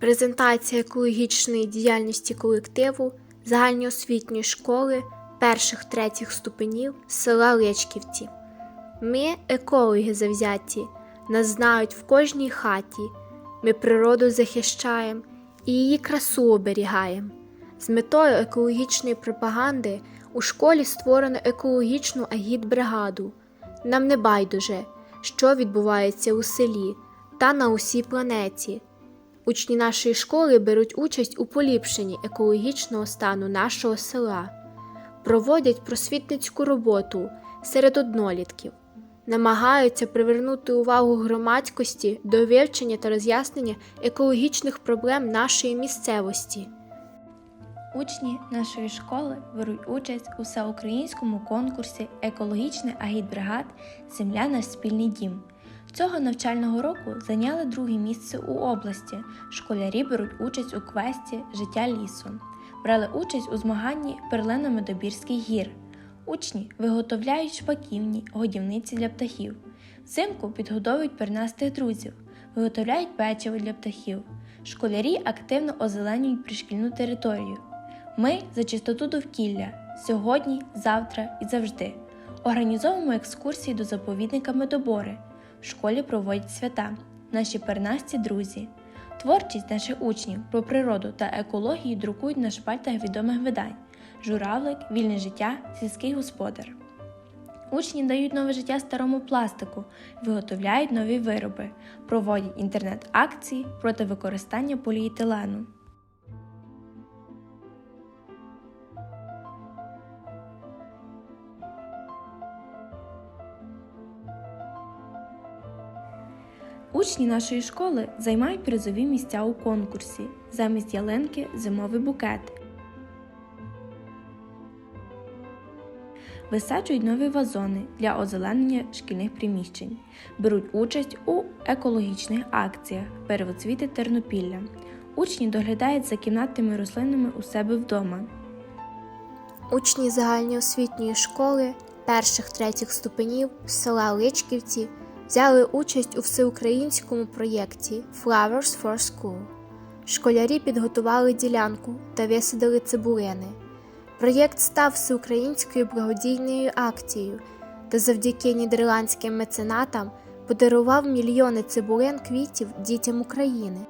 Презентація екологічної діяльності колективу загальноосвітньої школи перших третіх ступенів села Личківці. Ми екологи завзяті, нас знають в кожній хаті. Ми природу захищаємо і її красу оберігаємо. З метою екологічної пропаганди у школі створено екологічну агітбригаду. Нам не байдуже, що відбувається у селі та на усій планеті. Учні нашої школи беруть участь у поліпшенні екологічного стану нашого села, проводять просвітницьку роботу серед однолітків, намагаються привернути увагу громадськості до вивчення та роз'яснення екологічних проблем нашої місцевості. Учні нашої школи беруть участь у всеукраїнському конкурсі екологічних агітбригад Земля наш спільний дім. Цього навчального року зайняли друге місце у області. Школярі беруть участь у квесті Життя лісу. Брали участь у змаганні Перлино-Медобірських гір. Учні виготовляють шпаківні, годівниці для птахів. Взимку підготовують пернастих друзів, виготовляють печиво для птахів. Школярі активно озеленюють пришкільну територію. Ми за чистоту довкілля сьогодні, завтра і завжди. Організовуємо екскурсії до заповідника Медобори. В школі проводять свята, наші пернасті друзі. Творчість наших учнів про природу та екологію друкують на шпальтах відомих видань: журавлик, вільне життя, сільський господар. Учні дають нове життя старому пластику, виготовляють нові вироби, проводять інтернет-акції проти використання поліетилену. Учні нашої школи займають призові місця у конкурсі замість ялинки зимовий букет. Висаджують нові вазони для озеленення шкільних приміщень, беруть участь у екологічних акціях Первоцвіти Тернопілля. Учні доглядають за кімнатними рослинами у себе вдома. Учні загальноосвітньої школи перших третіх ступенів села Личківці взяли участь у всеукраїнському проєкті Flowers for School. Школярі підготували ділянку та висадили цибулини. Проєкт став всеукраїнською благодійною акцією та завдяки нідерландським меценатам подарував мільйони цибулин квітів дітям України.